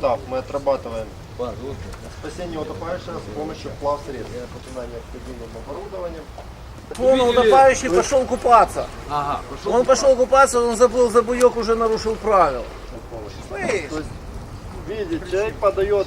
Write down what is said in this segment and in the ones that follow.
этап мы отрабатываем спасение утопающего с помощью плавсредств. Это необходимым оборудованием. Он утопающий пошел купаться. Ага, пошел. Он пошел купаться, он заплыл за буек, уже нарушил правила. Слышь, То есть, видите, человек подает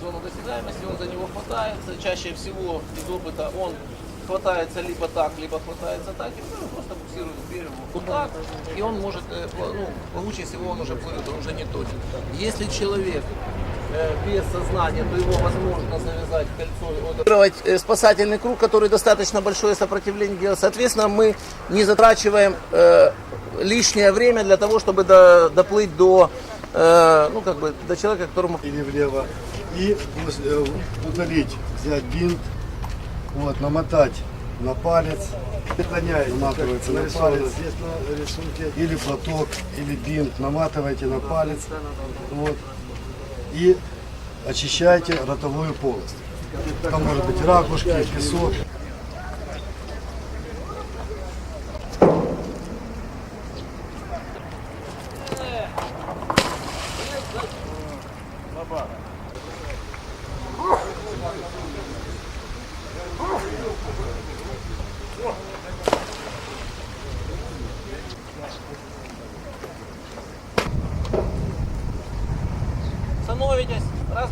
зону досягаемости, он за него хватается. Чаще всего из опыта он хватается либо так, либо хватается так, и ну, просто буксирует к вот так, и он может, э, ну, лучше всего он уже плывет, он уже не тонет. Если человек без сознания, то его возможно завязать кольцо. э, спасательный круг, который достаточно большое сопротивление делает. Соответственно, мы не затрачиваем э, лишнее время для того, чтобы до- доплыть до, э, ну, как бы, до человека, которому или влево. И э, удалить, взять бинт, вот, намотать на палец, наклоняете, наматывается на палец, или платок, или бинт, наматываете на палец, вот, и очищаете ротовую полость. Там может быть ракушки, песок.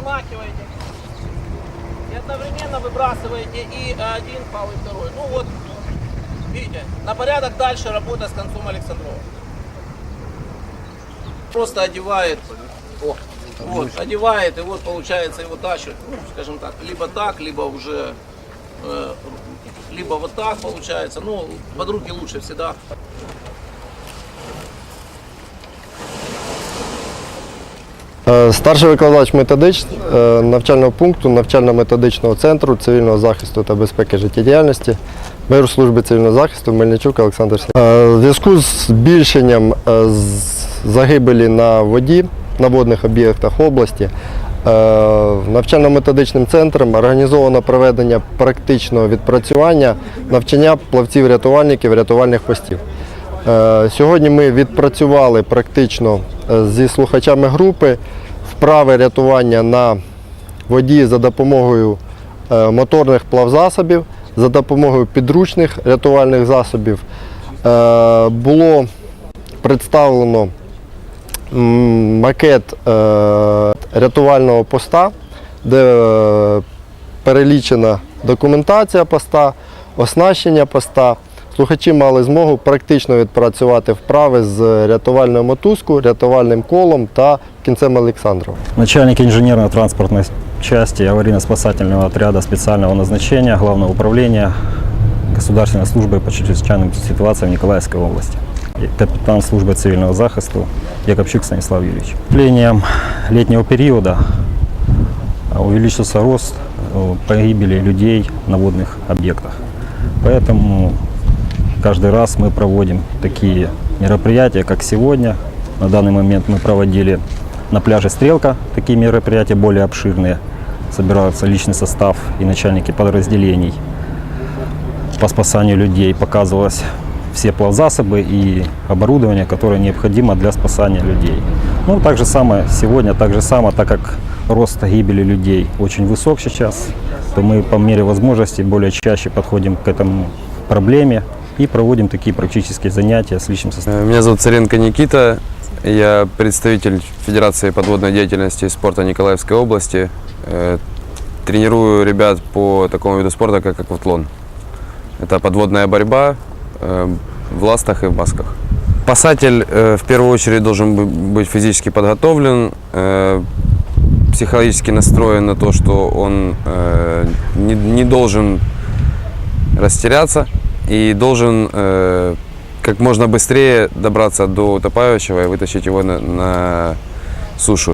Размахиваете и одновременно выбрасываете и один фал, и второй. Ну вот, видите, на порядок дальше работа с концом Александрова. Просто одевает, о, вот, одевает, и вот получается его тащит, ну, скажем так, либо так, либо уже, э, либо вот так получается. Ну, под руки лучше всегда. Старший викладач методич е, навчального пункту навчально-методичного центру цивільного захисту та безпеки життєдіяльності миру служби цивільного захисту Мельничук Олександр Сергійович. Е, В зв'язку з збільшенням е, загибелі на воді на водних об'єктах області е, навчально-методичним центром організовано проведення практичного відпрацювання навчання плавців-рятувальників рятувальних постів. Е, Сьогодні ми відпрацювали практично е, зі слухачами групи вправи рятування на воді за допомогою е, моторних плавзасобів, за допомогою підручних рятувальних засобів. Було представлено макет рятувального поста, де перелічена документація поста, оснащення поста. Слухачі мали змогу практично відпрацювати вправи з рятувальною мотузкою, рятувальним колом та кінцем Олександрова. Начальник инженерно-транспортной части аварийно-спасательного отряда специального назначения Главного управления Государственной службы по чрезвычайным ситуациям Николаевской области. И Капитан службы цивильного захисту Якобчук Станислав Юрьевич. Вступлением летнего периода а, увеличился рост э, погибели людей на водных объектах. Поэтому каждый раз мы проводим такие мероприятия, как сегодня. На данный момент мы проводили на пляже «Стрелка» такие мероприятия более обширные. Собирался личный состав и начальники подразделений по спасанию людей. Показывалось все плавзасобы и оборудование, которое необходимо для спасания людей. Ну, так же самое сегодня, так же самое, так как рост гибели людей очень высок сейчас, то мы по мере возможности более чаще подходим к этому проблеме и проводим такие практические занятия с личным составом. Э, Меня зовут Царенко Никита. Я представитель Федерации подводной деятельности и спорта Николаевской области. Э, Тренирую ребят по такому виду спорта, как акватлон. Это подводная борьба э, в ластах и в масках. Спасатель в первую очередь должен бы- быть физически подготовлен, психологически настроен на то, что он не должен растеряться и должен э, как можно быстрее добраться до утопающего и вытащить его на, на сушу.